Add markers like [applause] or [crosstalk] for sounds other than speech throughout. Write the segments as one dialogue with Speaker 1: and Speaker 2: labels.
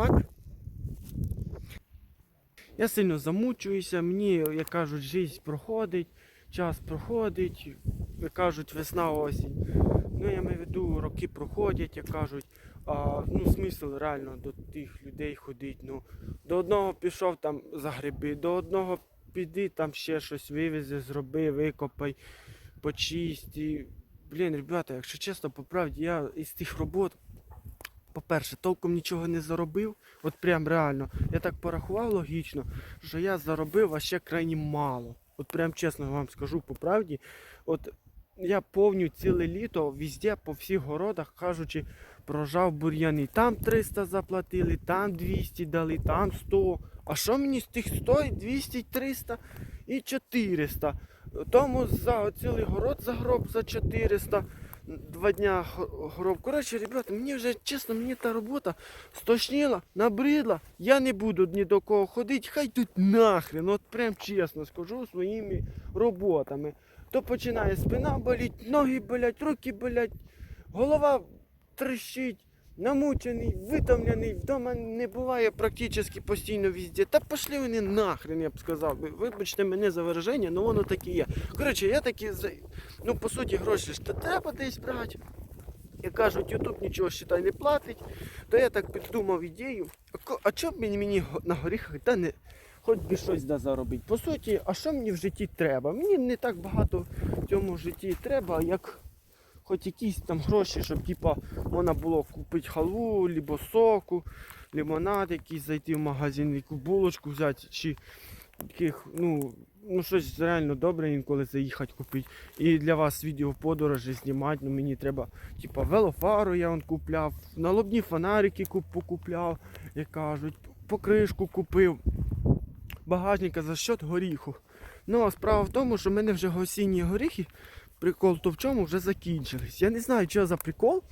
Speaker 1: смак. Я сильно замучуюся, мені, як кажуть, життя проходить, час проходить, як кажуть, весна осінь. Ну, я маю в виду, роки проходять, як кажуть. А, ну, смисл реально до тих людей ходить. Ну, до одного пішов там за гриби, до одного піди там ще щось вивези, зроби, викопай, почисти. Блін, ребята, якщо чесно, по правді, я із тих робот, по-перше, толком нічого не заробив. От прям реально. Я так порахував логічно, що я заробив а ще крайні мало. От прям чесно вам скажу по правді. От я повню ціле літо везде по всіх городах, кажучи, прожав бур'яни. Там 300 заплатили, там 200 дали, там 100. А що мені з тих 100, 200, 300 і 400? Тому за цілий город загроб за 400. Два дня гроб. Коротше, ребята, мені вже чесно, мені та робота стошніла, набридла. Я не буду ні до кого ходити, хай тут нахрен. От прям чесно скажу своїми роботами. То починає спина боліть, ноги болять, руки болять, голова трещить, намучений, витомлений, вдома не буває практично постійно везде. Та пошли вони нахрен, я б сказав. Вибачте мене за вираження, але воно таке є. Коротше, я такі, ну по суті, гроші ж треба десь брати. Як кажуть, Ютуб нічого считай не платить, то я так придумав ідею. А чого б мені на горіхах та не хоч би щось да заробити? По суті, а що мені в житті треба? Мені не так багато в цьому житті треба, як хоч якісь там гроші, щоб типа можна було купити халву, либо соку, лимонад якийсь, зайти в магазин, яку булочку взяти, чи таких, ну, ну щось реально добре інколи заїхати купити. І для вас відео подорожі знімати, ну мені треба, типа, велофару я вон купляв, налобні фонарики куп- покупляв, як кажуть, покришку купив, багажника за счет горіху. Ну а справа в тому, що в мене вже осінні горіхи, прикол то в чому вже закінчились. Я не знаю, що за прикол.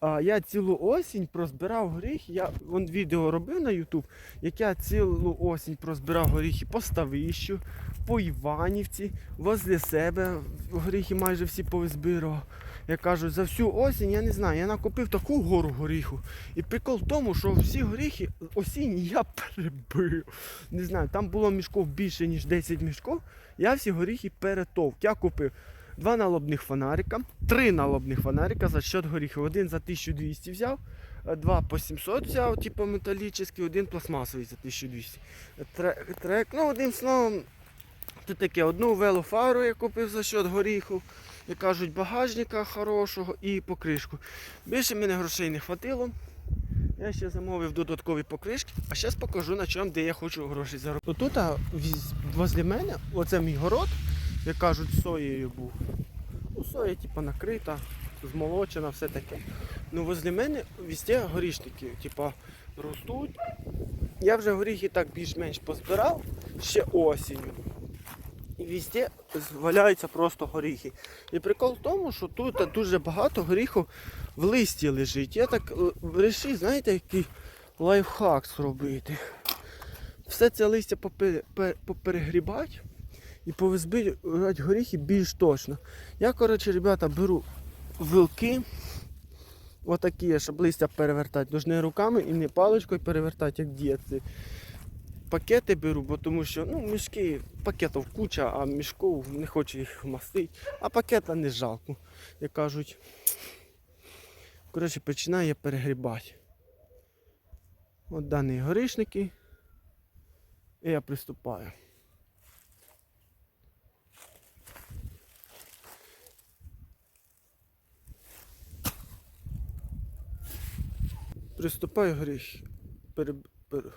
Speaker 1: А, я цілу осінь прозбирав горіхи. Я вон відео робив на YouTube, як я цілу осінь прозбирав горіхи по ставищу, по Іванівці, возле себе горіхи майже всі повизбирав. Я кажу, за всю осінь я не знаю, я накупив таку гору горіху. І прикол в тому, що всі горіхи осінні я перебив. Не знаю, там було мішков більше, ніж 10 мішков. Я всі горіхи перетовк. Я купив два налобних фонарика, три налобних фонарика за счет горіхів. Один за 1200 взяв, е, два по 700 взяв, типу металічний, один пластмасовий за 1200. Трек, ну одним словом, тут таке, одну велофару я купив за счет горіху. Як кажуть, багажника хорошого і покришку. Більше мене грошей не хватило. Я ще замовив додаткові покришки, а зараз покажу на чому, де я хочу гроші заробити. Тут возле мене, оце мій город, як кажуть, соєю був. Ну, соя типу, накрита, змолочена, все таке. Ну, возле мене везде горішники, типу, ростуть. Я вже горіхи так більш-менш позбирав ще осінню. І везде валяються просто горіхи. І прикол в тому, що тут дуже багато горіхів в листі лежить. Я так е, вирішив, знаєте, який лайфхак зробити. Все це листя попе- поперегрібати і повизбирати горіхи більш точно. Я, коротше, ребята, беру вилки, отакі, щоб листя перевертати. Тож руками і не паличкою перевертати, як діти. Пакети беру, бо тому що ну, мішки, пакетів куча, а мішків не хочу їх мастити. А пакета не жалко. Як кажуть, коротше, починаю я перегрібати. От дані горішники. І я приступаю. Приступаю горіх. Пере... пере-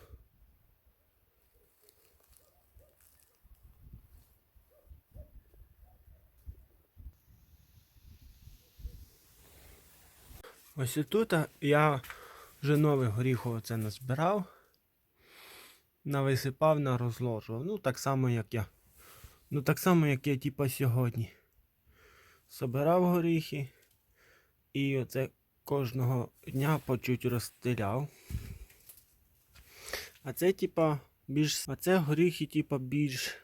Speaker 1: Ось і тут я вже новий горіху оце назбирав, нависипав, нарозложував. Ну, так само, як я. Ну, так само, як я, типа, сьогодні. Собирав горіхи і оце кожного дня по чуть розстріляв. А це, типа, більш. А це горіхи, типа, більш.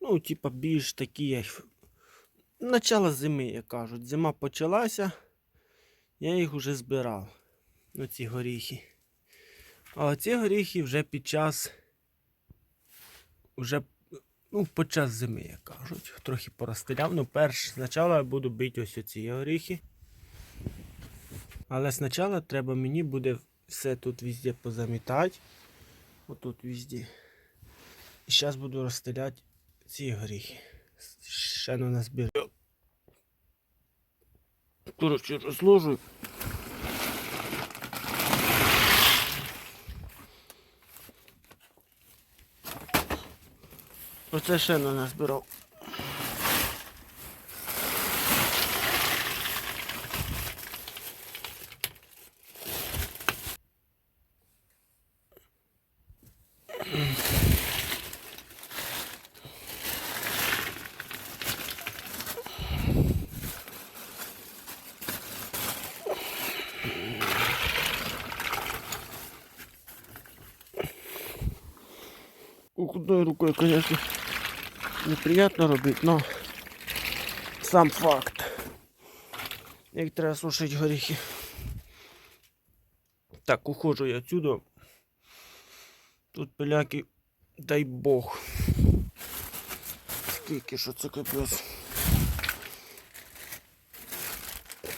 Speaker 1: Ну, типа, більш такі, як. Начало зими, як кажуть. Зима почалася. Я їх вже збирав. Ну, ці горіхи. А ці горіхи вже під час. Уже ну, під час зими, як кажуть. Трохи порозстріляв. Ну, перш спочатку я буду бити ось оці горіхи. Але спочатку треба мені буде все тут везде позамітати. Отут везде. І зараз буду розстріляти ці горіхи. Ще не назбираю. Коротше, розложу. Оце ще не назбирав. Одной рукой, конечно, неприятно робити, но сам факт. Як треба сушити горіхи. Так, ухожу я отсюда. Тут пиляки, дай Бог. Скільки що це капець.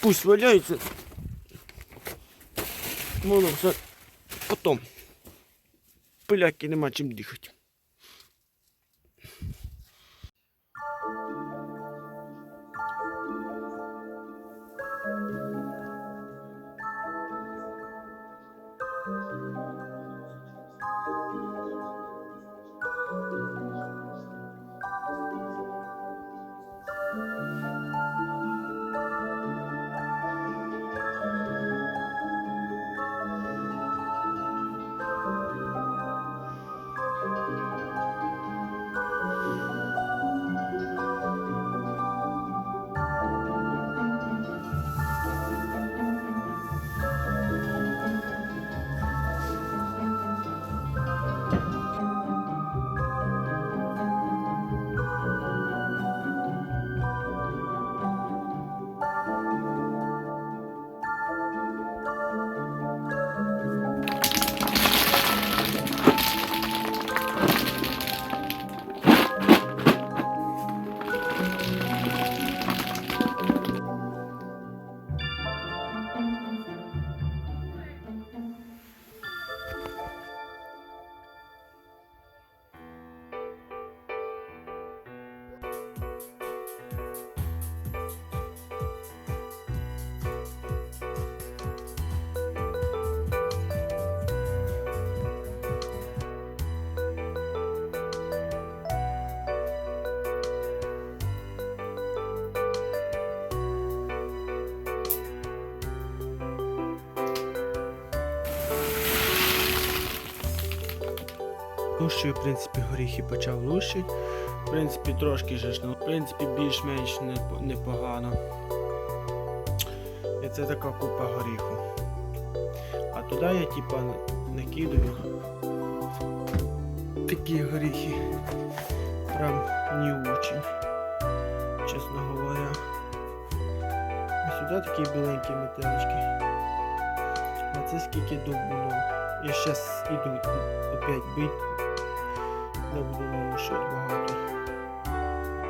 Speaker 1: Пусть валяється. Воно все потом. Пиляки нема чим дихати. Лущую, в принципі, горіхи почав лущити. В принципі, трошки же ну, в принципі, більш-менш непогано. І це така купа горіху. А туди я типа накидаю такі горіхи. Прям не очень, чесно говоря. І сюди такі біленькі метелички. А це скільки дубно. Я зараз іду опять бить. Я буду лишати багато.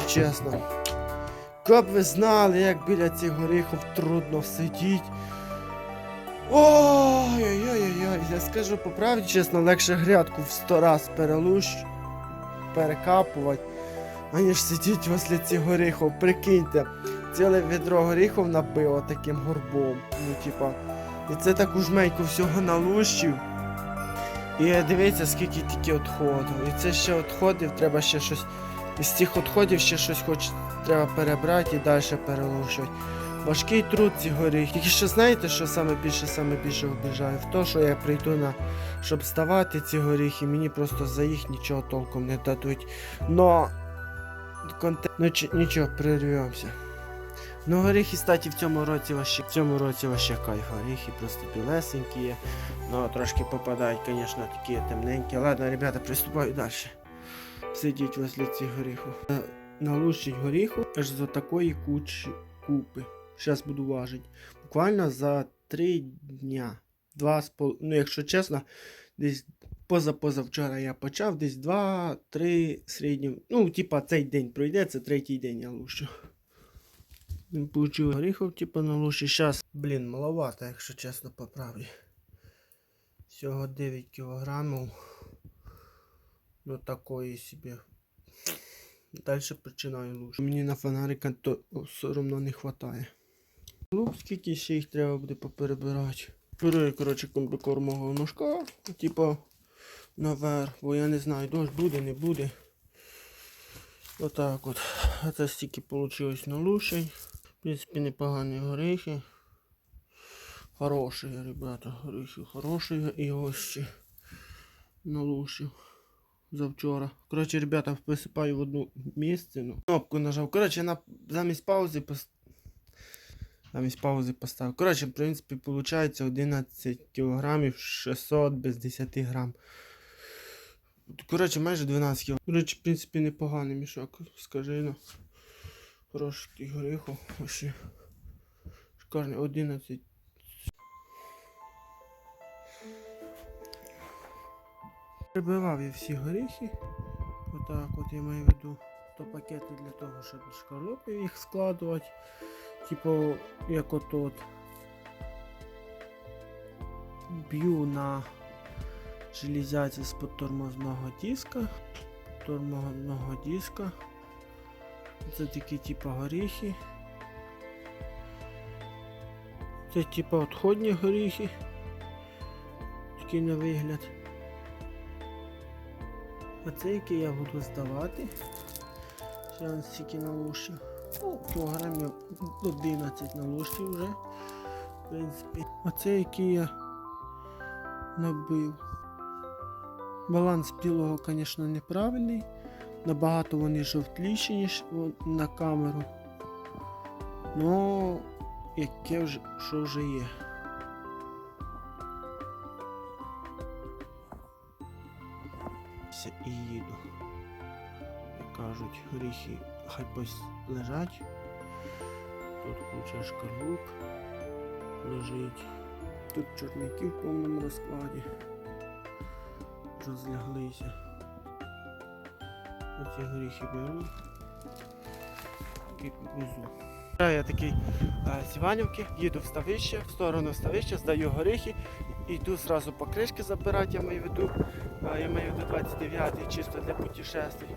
Speaker 1: Чесно. Як ви знали, як біля цих горіхів трудно сидіти. Ой-ой-ой-ой, я скажу по правді, чесно, легше грядку в сто раз перелущ, перекапувати, аніж сидіти возле цих горіхів. Прикиньте, ціле відро горіхів набило таким горбом. Ну, типа, і це таку жменьку всього налущив. І дивіться, скільки тільки відходів. І це ще відходів, треба ще щось. Із цих відходів ще щось хоч треба перебрати і далі перелушувати. Важкий труд ці горіхи. Тільки що знаєте, що саме більше, саме більше обіжає? В те, що я прийду на щоб ставати ці горіхи, мені просто за їх нічого толком не дадуть. Но контент... ну, нічого, прервемося. Ну, горіхи, кстати, в цьому році вообще, в цьому році вообще кайф. Горіхи просто білесенькі є. Ну, трошки попадають, звісно, такі темненькі. Ладно, ребята, приступаю далі. Сидіть возле цих горіхів. Е, Налущить горіху аж за такої кучі купи. Зараз буду важити. Буквально за три дня. Два з пол... Ну, якщо чесно, Десь позапозавчора я почав, десь 2-3 середні. Ну, типа цей день пройде, це третій день я лущу. Він получив горіхов, типа на луші. Щас, блін, маловато, якщо чесно, по правді. Всього 9 кілограмів. Ну такої собі. Далі починаю лучше. Мені на фонарика то все одно не вистачає. Ну, скільки ще їх треба буде поперебирати. Беру, коротше, комбікор мого ножка, типа наверх, бо я не знаю, дощ буде, не буде. Отак от. Це стільки вийшло на лушень. Принципі, непогані горіхи. Хороші, ребята, горіхи хороші і ось ще налушив завчора. Коротше, ребята, висипаю в одну місце. Ну. Кнопку нажав. Коротше, на, замість паузи пос... замість паузи поставив. Коротше, в принципі, виходить 11 кілограмів 600 без 10 грам. Коротше, майже 12 кг. Коротше, в принципі, непоганий мішок, скажи ну. Такий горіху. Ще. Шикарний 11 Прибивав я всі горіхи. Отак от я маю в виду то пакети для того, щоб з шкарлупи їх складувати. Типу, як от от б'ю на железяці з-под тормозного диска. Тормозного диска. Це такі типу горіхи. Це типу отходні горіхи. Такий на вигляд. Оце який я буду здавати. Ще он стільки налушив. Ну, кілограмів 11 налушив вже. В принципі. Оце який я набив. Баланс білого, звісно, неправильний. Набагато вони жовтліші, ніж на камеру. Ну, яке вже, що вже є. Все, і їду. Як кажуть, горіхи хай лежать. Тут куча шкарлуп лежить. Тут чорняки в повному розкладі. Розляглися. Оці горіхи беру і везу. Я такий з Іванівки, їду в ставище, в сторону ставища, здаю горіхи, йду зразу по кришки забирати, я маю в виду. Е, Я маю в виду 29 чисто для путешествий.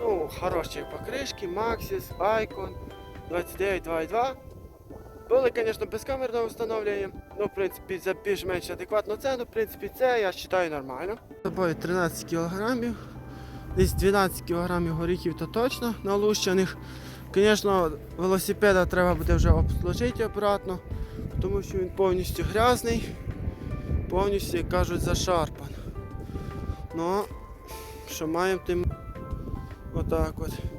Speaker 1: Ну, хороші покришки, Maxis, Icon, 29, 2.2. Були, звісно, безкамерно встановлюємо. Ну, в принципі, за більш-менш адекватну ціну, в принципі, це я вважаю нормально. З собою 13 кілограмів. Десь 12 кілограмів горіхів то точно налущених. Звісно, велосипеда треба буде вже обслужити обратно, тому що він повністю грязний, повністю, як кажуть, зашарпан. Ну, що маємо тим отак от.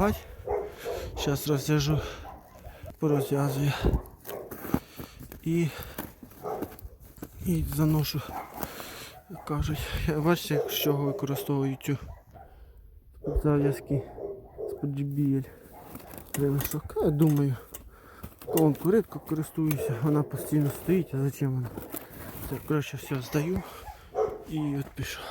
Speaker 1: Давай. Сейчас розв'яжу, порозв'язую. І, і заношу. Кажуть, бачите, з чого використовую цю зав'язки JBL. Ремешок. Я думаю, колонку рідко користуюся, вона постійно стоїть, а зачем вона? Так, коротше, все, здаю і от пішов.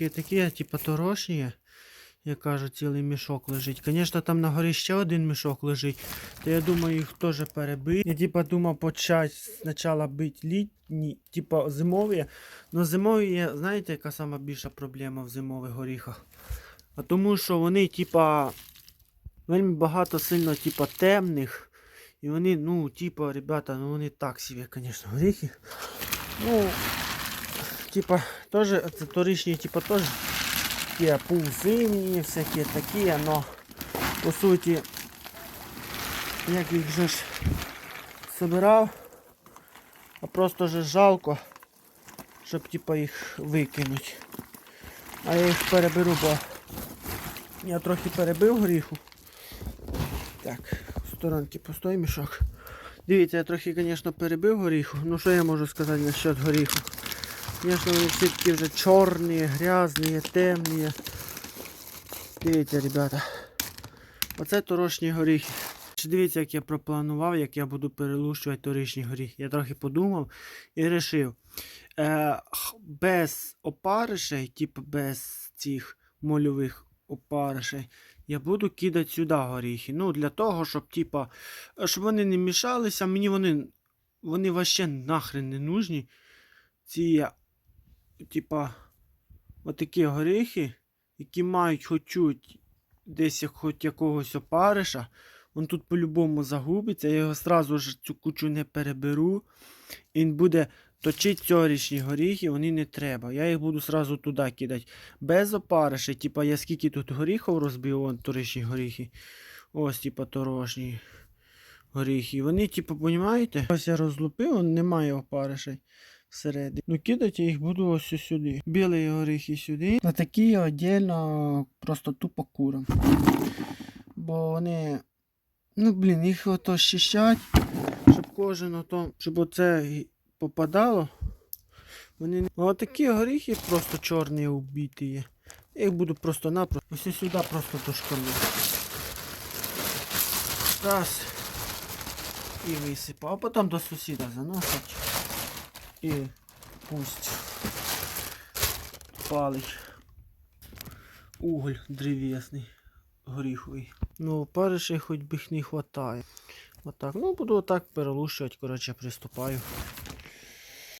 Speaker 1: Є такі, типу, торошні, як кажуть, цілий мішок лежить. Звісно, там на горі ще один мішок лежить. То я думаю, їх теж перебити. Я типу, думав почати спочатку бити літні, типу зимові. Но зимові є, знаєте, яка сама більша проблема в зимових горіхах? А тому що вони, типа, вельми багато сильно, типа, темних. І вони, ну, типа, ребята, ну вони так собі, звісно, горіхи. Ну, типа, тоже, це торічні, типа, теж такі полузимні, всякі такі, но по суті, як їх же ж собирав, а просто же жалко, щоб типа їх викинуть. А я їх переберу, бо Я трохи перебив горіху. Так, сторонки постой мішок. Дивіться, я трохи, звісно, перебив горіху. Ну що я можу сказати насчет горіху? Звісно, вони всі такі вже чорні, грязні, темні. Дивіться, ребята. Оце торошні горіхи. Дивіться, як я пропланував, як я буду перелущувати торічні горіхи. Я трохи подумав і вирішив. Е, без опаришей, типу без цих мольових опаришей, я буду кидати сюди горіхи. Ну, для того, щоб, типа, е, щоб вони не мішалися, мені вони, вони вообще нахрен не нужні. Ці, типа, отакі горіхи, які мають хоч чуть десь хоч якогось опариша. Він тут по-любому загубиться, я його сразу ж цю кучу не переберу. І він буде точити цьогорічні горіхи, вони не треба. Я їх буду сразу туди кидати. Без опариші, типа я скільки тут горіхів розбив, вон торічні горіхи. Ось, типа, торошні горіхи. Вони, типу, понімаєте? Ось я розлупив, немає опаришей всередині. Ну, кидати я їх буду ось сюди. Білі горіхи сюди. А такі віддільно просто тупо курам. Бо вони. Ну, блін, їх ото щищать, щоб кожен ото, щоб оце попадало. Вони. А такі горіхи просто чорні убиті є. Я їх буду просто-напросто. Ось сюди просто дошкалю. Раз. І висипав. А потім до сусіда заносить. І пусть палить уголь древесний, горіховий. Ну, паришей хоч їх не хватає. Отак. Ну, буду отак перелущувати, коротше, приступаю.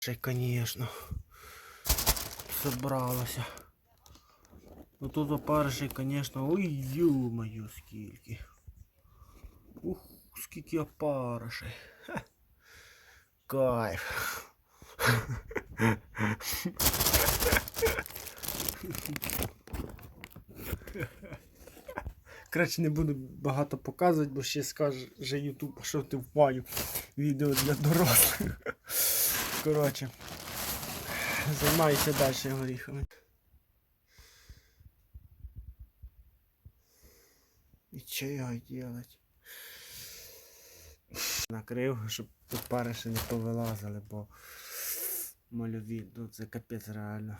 Speaker 1: Ще, звісно. Собралося. Ну тут опаришей, звісно, ой ё-моё, скільки. Ух, скільки опаришей. Кайф. Коротше, не буду багато показувати, бо ще скаже а що ти впаю. Відео для дорослих. Коротше. Займаюся далі горіхами. І що його делать? Накрив, щоб тут пари ще не повилазили, бо мальові, ну це капець реально.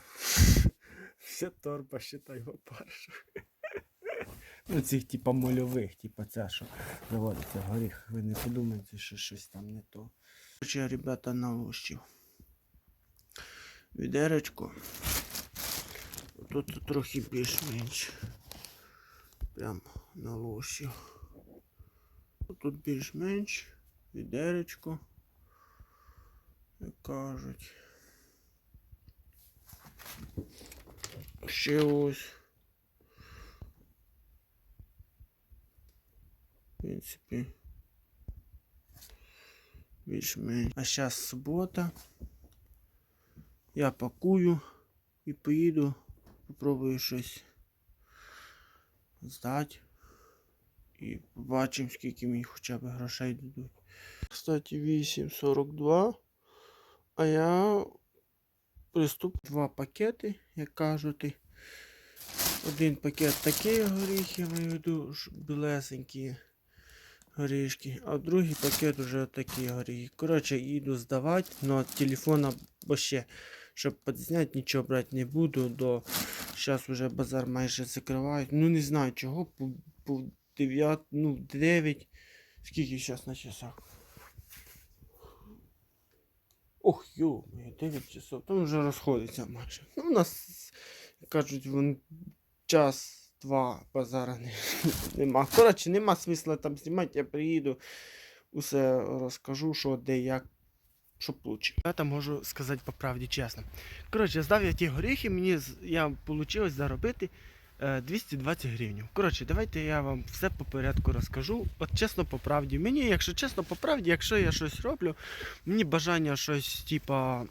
Speaker 1: [laughs] Вся торба считай його парша. [laughs] Ну, цих типа мольових, типа ця, що виводиться в горіх. Ви не подумайте, що щось там не то. Короче, ребята, наущив. Відеречко. Тут трохи більш-менш. Прям налущив. Тут більш-менш. Відеречко. Як кажуть. Ще ось. В принципі. Більш-менш. А зараз субота. Я пакую і поїду. Попробую щось здати. І побачимо, скільки мені хоча б грошей дадуть. Кстати, 8,42. А я приступ два пакети, як кажуть. Один пакет такі горіхи, я маю виду, білесенькі горішки, а другий пакет вже такі горіхи. Коротше, їду здавати, але телефона ще, щоб підзняти, нічого брати не буду, до зараз вже базар майже закривають. Ну не знаю чого, по 9, ну 9. Скільки зараз на часах? Ох, йо, 9 часов, там вже розходиться майже. Ну, у нас, кажуть, вон час, два базара не, нема. Коротше, нема смисла там знімати, я приїду, усе розкажу, що де, як, що получив. Я там можу сказати по правді чесно. Коротше, здав я ті горіхи, мені я вийшло заробити 220 гривень. Коротше, давайте я вам все по порядку розкажу. От чесно по правді. Мені, якщо чесно по правді, якщо я щось роблю, мені бажання щось, типа.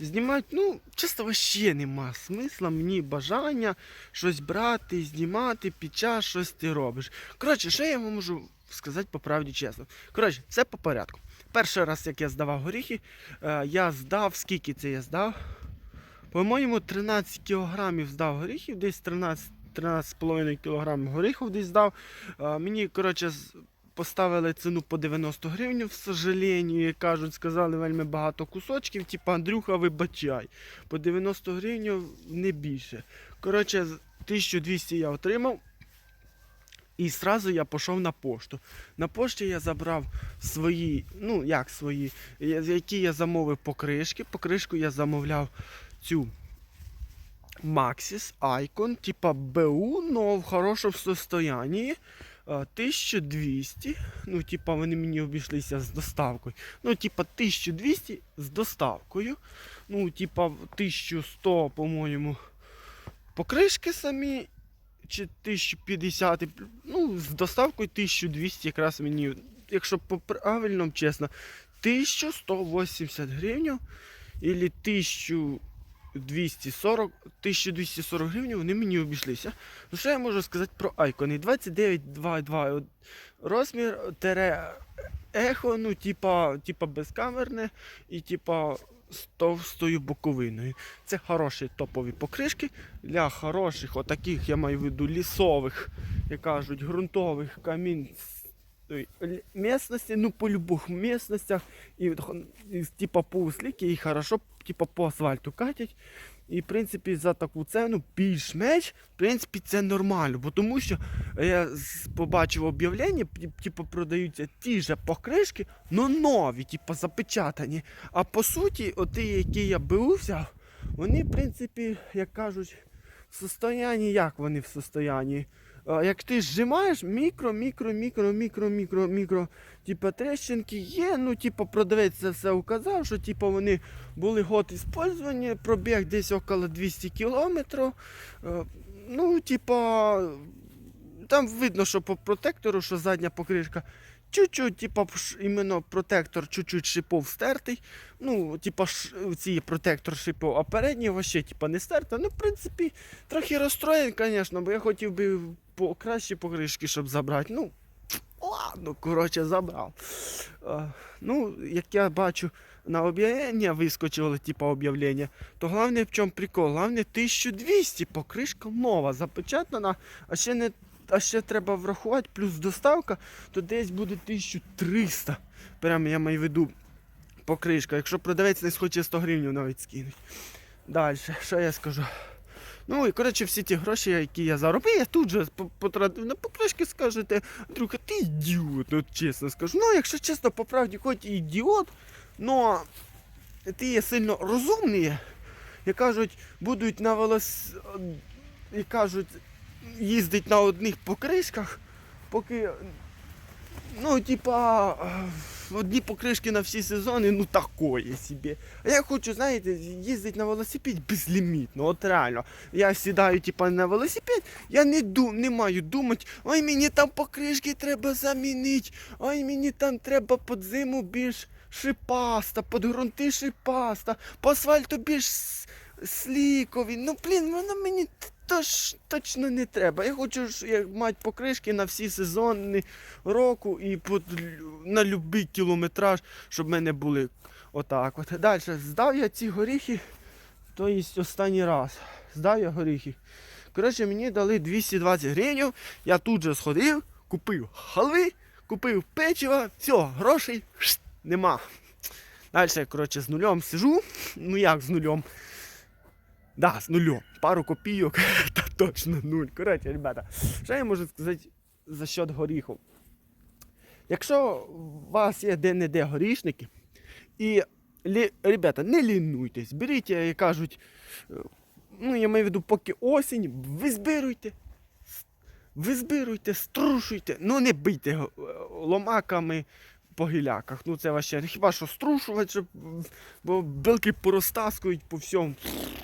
Speaker 1: Знімати, ну, чесно, вообще нема смисла мені бажання щось брати, знімати під час щось ти робиш. Коротше, що я вам можу сказати по правді чесно. Коротше, все по порядку. Перший раз, як я здавав горіхи, е, я здав, скільки це я здав? По-моєму, 13 кілограмів здав горіхів, десь 13, 13,5 кг горіхів десь дав. А, мені, коротше, поставили ціну по 90 гривень, в сожалению, кажуть, сказали вельми багато кусочків, типа Андрюха, вибачай. По 90 гривень не більше. Коротше, 1200 я отримав. І зразу я пішов на пошту. На пошті я забрав свої, ну як свої, які я замовив покришки. Покришку я замовляв цю Maxis Icon, типа БУ, но в хорошому состоянні. Е, 1200. Ну, типа, вони мені обійшлися з доставкою. Ну, типа, 1200 з доставкою. Ну, типа, 1100, по-моєму, покришки самі. Чи 1050. Ну, з доставкою 1200 якраз мені. Якщо по правильному чесно, 1180 гривень. Ілі 1000. 240, 1240 гривень вони мені обійшлися. Ну що я можу сказати про айкони? 29,22 розмір, тере ехо, ну, типа, типа безкамерне і типа з товстою боковиною. Це хороші топові покришки для хороших, отаких, я маю в виду, лісових, як кажуть, ґрунтових камінь л- ну по любых местностях, х- і типа по усліки, і хорошо, типа по асфальту катять. І в принципі за таку ціну більш-менш, в принципі, це нормально, бо тому що я побачив об'явлення, типу продаються ті ж покришки, но нові, типу запечатані. А по суті, оті, які я БУ взяв, вони, в принципі, як кажуть, в состоянні, як вони в состоянні? Як ти зжимаєш, мікро, мікро, мікро, мікро, мікро, мікро, типа трещинки є, ну, типа, продавець це все указав, що типа вони були год іспользовані, пробіг десь около 200 кілометрів. Е, Ну, типа, там видно, що по протектору, що задня покришка, чуть-чуть, типа, іменно протектор чуть-чуть шипов стертий. Ну, типа, ці протектор шипов, а передній вообще, типа, не стерта. Ну, в принципі, трохи розстроєн, звісно, бо я хотів би по кращі покришки, щоб забрати. Ну, ладно, коротше, забрав. Е, ну, як я бачу, на об'явлення вискочило, типа об'явлення, то головне в чому прикол? Головне 1200 покришка нова, запечатана, а ще не. А ще треба врахувати, плюс доставка, то десь буде 1300. Прямо я маю в виду покришка. Якщо продавець не схоче 100 гривень навіть скинуть. Далі, що я скажу? Ну і коротше, всі ті гроші, які я заробив, я тут же по- потратив на покришки, скажете, друга, ти ідіот, ну чесно скажу. Ну, якщо чесно, по правді, хоч і ідіот, но ти є сильно розумний, як кажуть, будуть на велос... і кажуть, їздить на одних покришках, поки. Ну, типа, одні покришки на всі сезони, ну такое собі. А я хочу, знаєте, їздити на велосипеді безлімітно, от реально. Я сідаю, типа, на велосипед, я не, дум, не маю думати, ой, мені там покришки треба замінити, ой, мені там треба під зиму більш шипаста, під ґрунти шипаста, по асфальту більш слікові. Ну, блін, воно мені т- точ, точно не треба. Я хочу мати покришки на всі сезони року і лю- на будь-який кілометраж, щоб в мене були отак. От. Далі здав я ці горіхи, то є останній раз. Здав я горіхи. Коротше, мені дали 220 гривень, я тут же сходив, купив халви, купив печиво, все, грошей нема. Далі, коротше, з нульом сижу. Ну як з нульом? Да, з нульом. Пару копійок, [laughs] та точно нуль. Коротше, ребята, що я можу сказати за счет горіхів? Якщо у вас є де-не-де горішники, і лі, ребята, не лінуйтесь, беріть, як кажуть, ну я маю в виду, поки осінь, ви збируйте. Ви збируйте, струшуйте, ну не бийте е, ломаками по гіляках. Ну це ваще хіба що струшувати, щоб, бо білки порозтаскують по всьому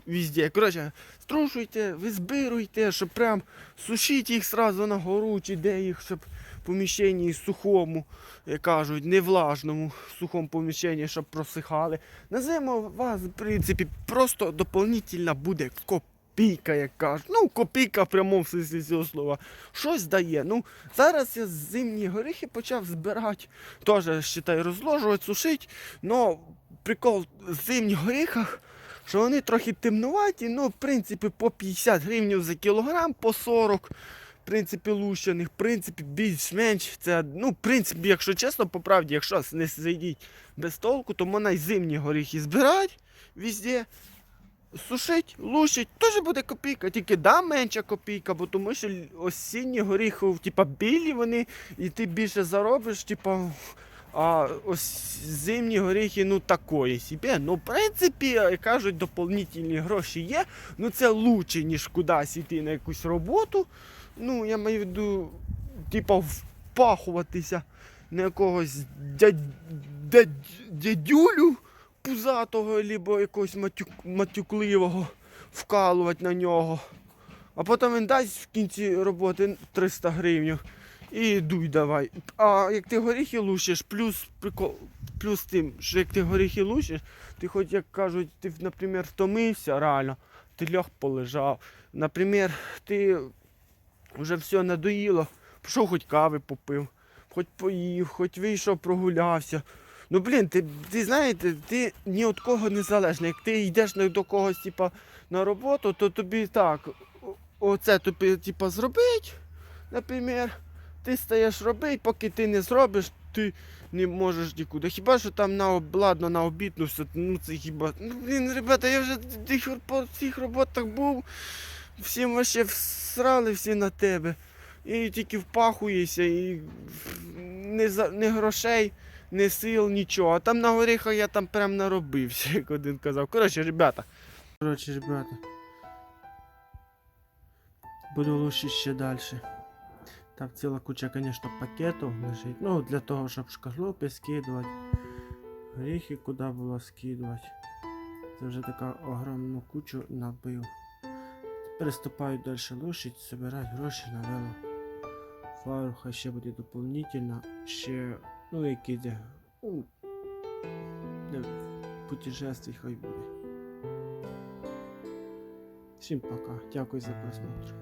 Speaker 1: везде. Коротше, струшуйте, ви збируйте, щоб прям сушіть їх сразу на гору, чи де їх, щоб в поміщенні сухому, як кажуть, не влажному, сухому поміщенні, щоб просихали. На зиму у вас, в принципі, просто доповнительна буде копійка, як кажуть. Ну, копійка в прямому смислі цього слова. Щось дає. Ну, зараз я зимні горіхи почав збирати. Теж, считай, розложувати, сушити. Но прикол в зимніх горіхах, що вони трохи темнуваті, ну, в принципі, по 50 гривень за кілограм, по 40. В принципі, лущених, в принципі, більш-менш це, ну, в принципі, якщо чесно, по правді, якщо не сидіть без толку, то можна й зимні горіхи збирати везде, сушить, лущить, теж буде копійка, тільки да, менша копійка, бо тому що осінні горіхи, типа, білі вони, і ти більше заробиш, типа. А ось зимні горіхи, ну такої собі. Ну, в принципі, як кажуть, доповнительні гроші є. Ну це лучше, ніж кудись йти на якусь роботу. Ну, я маю в виду, типа, впахуватися на якогось дядь, дядь, дядюлю пузатого, або якогось матюк, матюкливого, вкалувати на нього. А потім він дасть в кінці роботи 300 гривень і дуй давай. А як ти горіхи лущиш, плюс прикол, плюс тим, що як ти горіхи лущиш, ти хоч як кажуть, ти, наприклад, втомився реально, ти льох полежав. Наприклад, ти вже все надоїло, пішов хоч кави попив, хоч поїв, хоч вийшов, прогулявся. Ну блін, ти, ти знаєте, ти ні від кого не залежний. Як ти йдеш до когось типа, на роботу, то тобі так, оце тобі типа, зробить, наприклад, ти стаєш робити, поки ти не зробиш, ти не можеш нікуди. Хіба що там на об- ладно, на обід, ну все, ну це хіба. Ну блін, ребята, я вже по цих роботах був, всім вообще всрали всі на тебе. І тільки впахуєшся, і не, за, не грошей, не сил, нічого. А там на горіхах я там прям наробився, як один казав. Коротше, ребята. Коротше, ребята. Буду лучше ще далі. Там ціла куча, звісно, пакетів лежить. Ну, для того, щоб шкарлупи скидувати. Горіхи куди було скидувати. Це вже така огромну кучу набив. Переступаю далі лушить, збирати гроші на вело. Фару ще буде доповнительно. Ще, ну, які у Ну, путешествий хай буде. Всім пока. Дякую за просмотр.